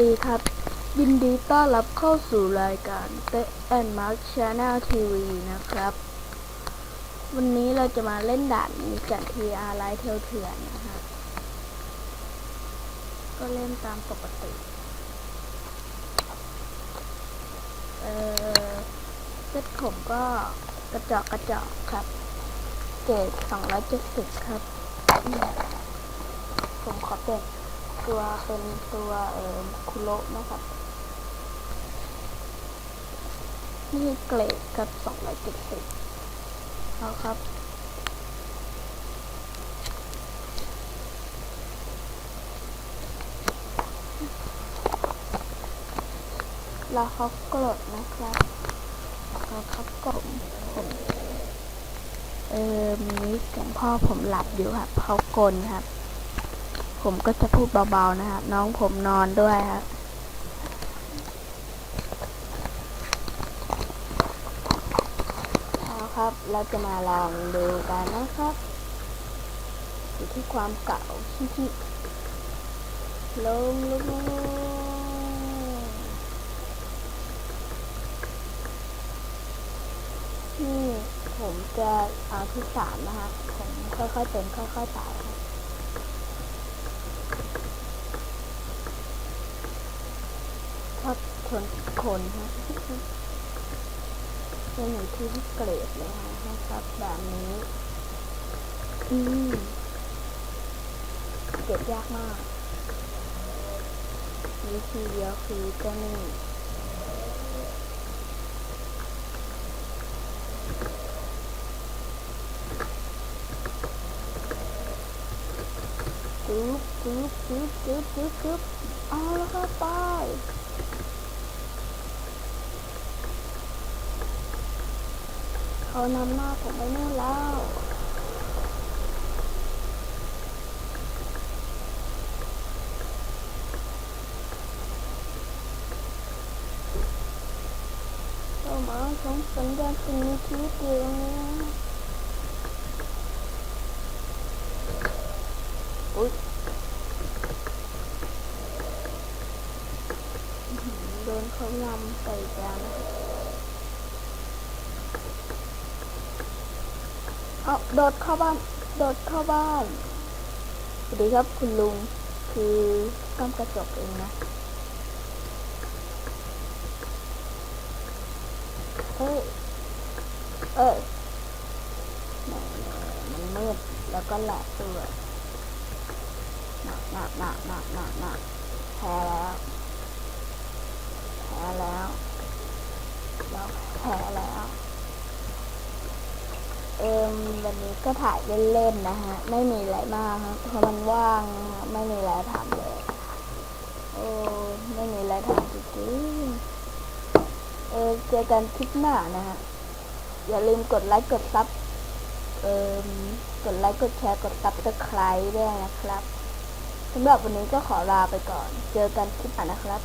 ดีครับ ยินดีต้อนรับเข้าสู่รายการเตะแอนมาร์คชาแนลทีวีนะครับ วันนี้เราจะมาเล่นด่านนี้กันทีอาร์ไลท์เทลเถื่อนนะฮะก็เล่นตามปกติ เออเซตผมก็กระจอกกระจอกครับ เกรด270 ครับ ผมขอเปลี่ยน ตัวเป็นตัวเอ่อคุโระนะครับนี่เกรดกับ270เอาครับแล้วเขากรดนะครับแล้วเขากดผมเออมีของพ่อผมหลับอยู่ครับเขากลนครับ ผมก็จะพูดเบาๆนะครับน้องผมนอนด้วยครับเอาครับ เราจะมาลองดูกันนะครับอยู่ที่ความเก่าชิชิลงลงลงลงนี่ผมจะเอาที่สามนะฮะผมค่อยๆเป็นค่อยๆตายครับ ชอบชนคนฮะเป็นอยู่ที่เกรดเลยฮะนะครับแบบนี้อืมเก็บยากมากวิธีเดียวคือเจ้านี่จึ๊บจึ๊บจึ๊บจึ๊บจึ๊บจึ๊บเอาแล้วครับไป เขานำหน้าผมไปนู่นแล้วเจ้าหมาของสัญญาณสิ่งมีชีวิตอยู่ตรงนี้อุ๊ยอื้อหือโดนเขายำใส่จานนะครับ เอาโดดเข้าบ้าน โดดเข้าบ้าน สวัสดีครับคุณลุง คือก้ามกระจกเองนะเอ้ย เอ้ยแหมมันมืด แล้วก็แหลกตัวหนักหนักหนักหนักหนักหนักแพ้แล้ว แพ้แล้ว แล้วแพ้แล้ว เอิมวันนี้ก็ถ่ายเล่นๆนะฮะ ไม่มีอะไรมากครับเพราะมันว่างไม่มีอะไรทำเลยโอ้ไม่มีอะไรทำจริงๆเออเจอกันคลิปหน้านะฮะ อย่าลืมกดไลค์กดซับเออกดไลค์กดแชร์กดซับสไครต์ด้วยนะครับสำหรับวันนี้ก็ขอลาไปก่อน เจอกันคลิปหน้านะครับ